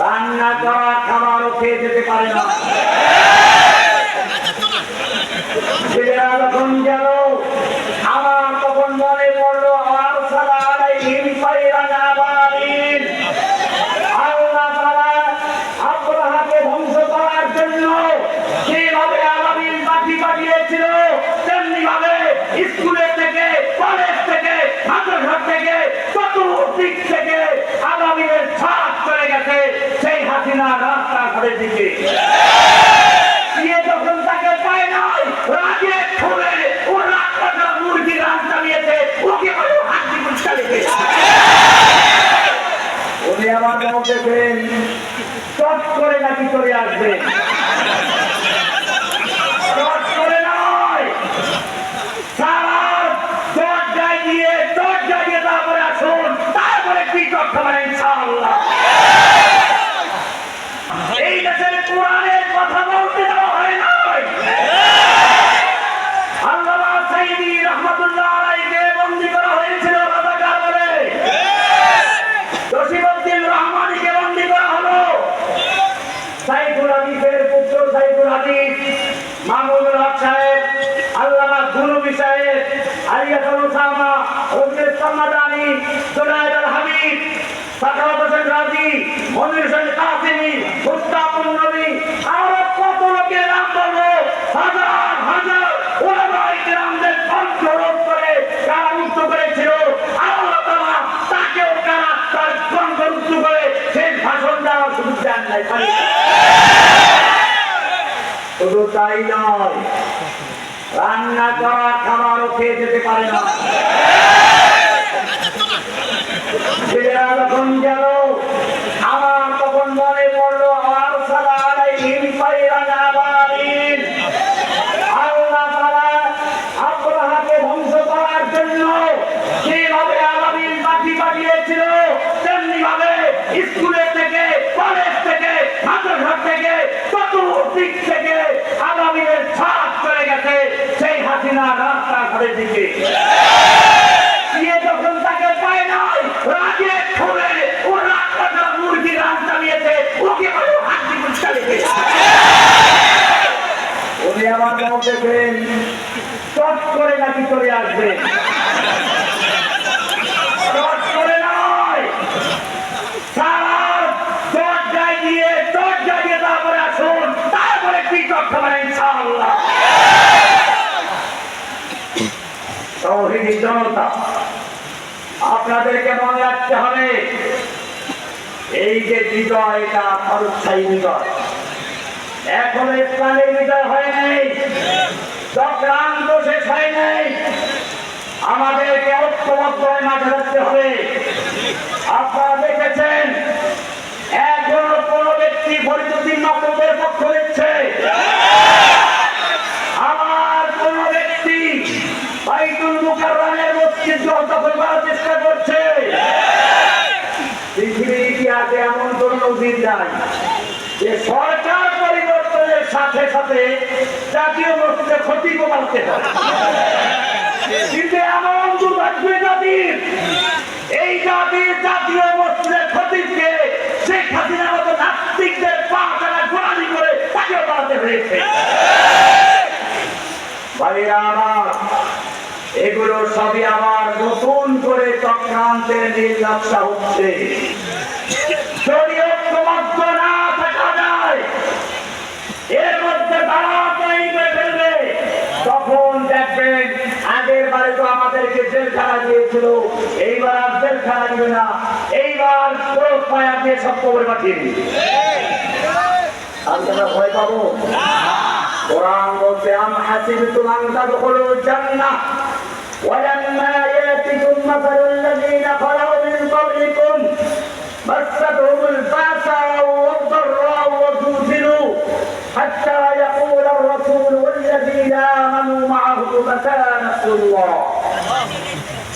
রান্না করা খাবারও খেয়ে যেতে পারে না। ছেলেরা যখন গেল আমার তখন মনে পড়ল হাসিনা রাস্তাঘাটের দিকে। মাহমুদুল হক সাহেব, আল্লামা গুরুবি সাহেব, আলিয়াতুল উসামা রবিউল সম্মাদানি জুনায়েদ আল হামিদ, সাখাওয়াত হোসেন রাজি তাই নয়। রান্না করা খাবারও খেয়ে যেতে পারে না। ছেলেরা যখন গেল হাসিনা রাস্তাঘাটের দিকে আপনাদেরকে মনে রাখতে হবে, এই যে বিজয়, এটা ফরুৎসাহী বিজয়। এখন ইসলামের বিজয় হয় নাই, চক্রান্ত শেষ হয় নাই। আমাদেরকে ঐক্যবদ্ধ হয়ে মাঠে রাখতে হবে। আপনারা কোন নাই যে সরকার পরিবর্তনের সাথে সাথে জাতীয় মসজিদে ক্ষতি কমাতে হয় কিন্তু এমন দুর্ভাগ্য জাতির। এই জাতির জাতীয় মসজিদের ক্ষতিকে শেখ হাসিনার মতো নাস্তিকদের পা তারা গোড়ালি করে তাকেও বাড়াতে হয়েছে। আমার, এগুলো সবই আবার নতুন করে চক্রান্তের নীল হচ্ছে যদি ঐক্যবদ্ধ না থাকা যায় এর মধ্যে তারা তৈরি করে ফেলবে তখন দেখবেন আগের বারে তো আফজেল খেলা দিয়েছিল। এইবার আফজেল খেলা দিবে না। ভয় পাবো? কোরআন বলতে আম হাসিবতুম আন তাদখুলুল জান্নাহ ওয়ালাম্মা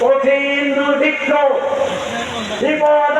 কঠিন দুর্ভিক্ষ বিপদ